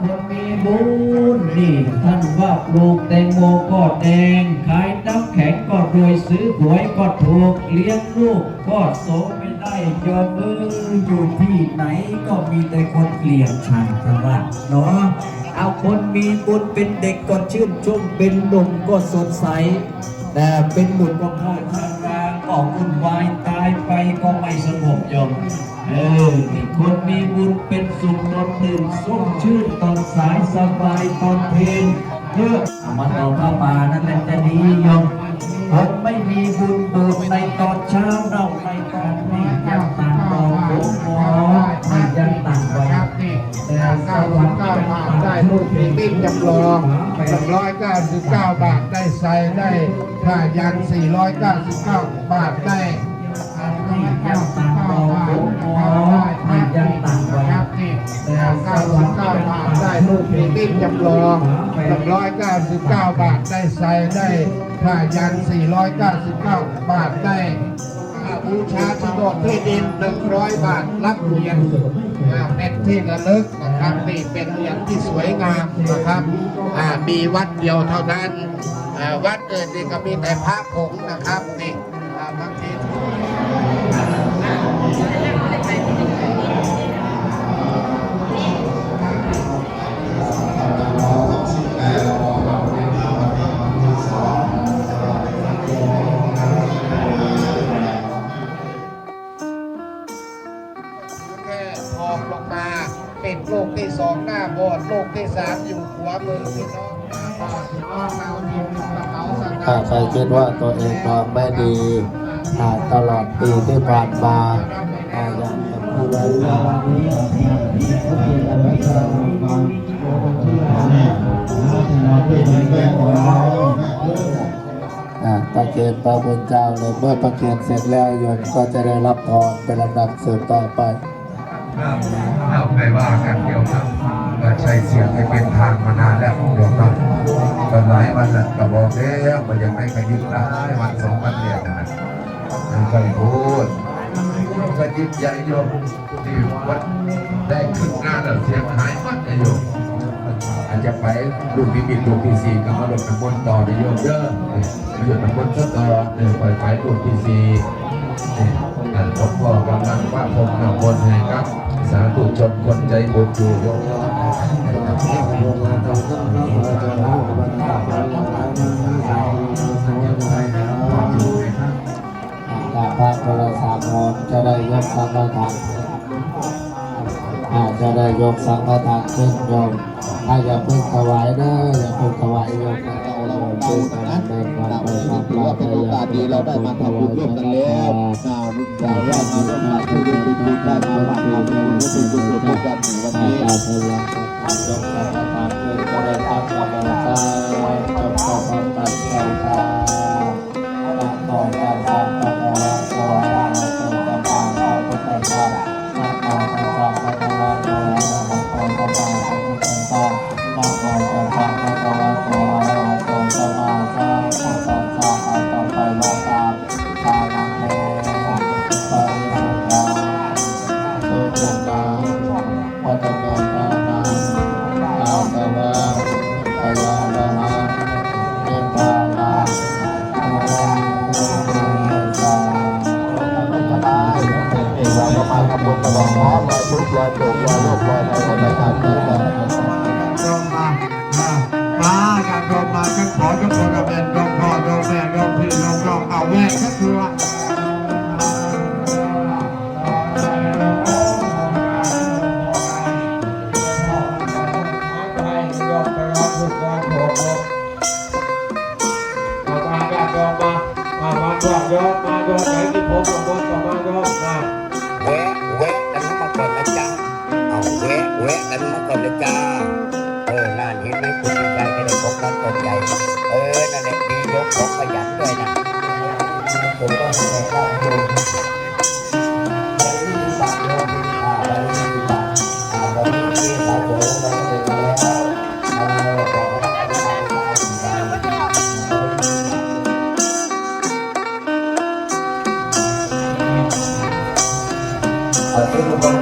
คนมีบุญนี่ท่านว่าปลูกแตงโมก็แดง ขายน้ำแข็งก็รวยซื้อหวยก็ถูกเลี้ยงลูกก็โสไม่ได้ยอมมืออยู่ที่ไหนก็มีแต่คนเกลียดชังทั้งนั้นเนาะเอาคนมีบุญเป็นเด็กก็ชื่นชมเป็นหนุ่มก็สดใส แต่เป็นบุญก็เข้าทางรางก็วุ่นวายตายไปก็ไม่สงบยอม เออนี่คนมีบุญเป็นสุขตอนตื่นส้มชื่นตอนสายสบายตอนเพลงเยอะมาต่อพระป่านั่นแหละจะดียมคนไม่มีบุญเบิกในตอนเช้าเราในตอนนี้ยังต่างรองหลวงหมอไม่ยังต่างไว้ครับนี่ก้าสิบเก้าบาได้ลูกปีบิ้นจำลองสองร้อยเก้าสิบเก้าบาทได้ไซได้ผ้ายันสี่ร้อยเก้าสิบเก้าบาทได้อันนี้เก้ ก้าสิบเก้าบาทได้ลูกปีบิ้นจำลองสองร้อยเก้าสิบเก้าบาทได้ไซได้ผ้ายันสี่ร้อยเก้าสิบเก้าบาทได้บูชาโฉนดที่ดินหนึ่งร้อยบาทรับเหรียญเป็นที่ระลึกนะครับนี่เป็นเหรียญที่สวยงามนะครับมีวัดเดียวเท่านั้นวัดอื่นนี่ก็มีแต่พระผงนะครับนี่บางที กที่สองหน้าบสถ์โลกที่สามอยู่ขวามือพี่น้องหน้าโบสถ์พี่น้องเราเรียนกระใครคิดว่าตัวเองมองไม่ดีอ่าตลอดปีที่ผ่านมาอ่าอยากจะพูดไว้ว่าอ่าประเคนพระพุทธเจ้าเลยเมื่อประเคนเสร็จแล้วโยมก็จะได้รับพรเป็นลำดับสืบต่อไป เราไม่ว่ากันเดียวครับว่าใช้เสียงให้เป็นทางมานานแล้วเดี๋ยวครับก็หลายวันแล้วก็บอกแล้วมันยังไม่ขยิบได้วันสองวันเดียวนะมันก็พูดก็ยิบใหญ่โยมที่วัดได้ขึ้นงานแล้วเสียงหายวัดเลยโยม อาจจะไปลูกที่บินลูกที่สี่ก็มาลดน้ำมนต์ต่อได้โยมเด้อมาหยุดน้ำมนต์ซะต่อเออปล่อยไปลูกที่สี่อันหลวงพ่อกำลังว่าผมน้ำมนต์ให้ครับ สาธุชนคนใจบุญอยู่ยมถ้าพระโทรศัพท์มนจะได้ยกสังฆทานอาจจะได้ยกสังฆทานขึ้นโยม ถ้าอย่าเพิ่งถวายเด้ออย่าเพิ่งถวายโยมนะเอาโยมช่วยกันเดินวันไปทำถือว่าเป็นโอกาสดีเราได้มาทำบุญร่วมกันแล้วนะกล่าวว่ามาร่วมงานที่ดีดีดีได้มาบ้านเราเป็นรู้สึกกุศลด้วยกันในวันอานี้จารย์พลังยกสังฆทานขึ้นก็ได้ทำกำลังใจจบต่อความตัดใจทางตามต่อการสร้างพระวรโสดาโสตปาพระพุทธเจ้านะโมตัสสะภะคะวะโตอะรตสัมมา ลอยทุกลอยโศกลอยโรคลอยภัยลอยประการนี้กันโยมมามามากันโยมมากันขอทุกคนเป็นโยมพ่อโยมแม่โยมพี่โยมน้องเอาแม่ก็คือว่าแวะแวะกัน แวะกันมาก่อนนะจ๊ะเออนั่นเห็นไหมคุณยายก็ได้ของนั้นตนใหญ่เออ นั่นแหละดียกของขยันด้วยนะผมต้องให้ได้ดูอ่าวันนี้ดีกว่าอ่าวันนี้ที่เราโจมเราถึงแล้วเออขอให้ได้ได้เอาที่ทุกคน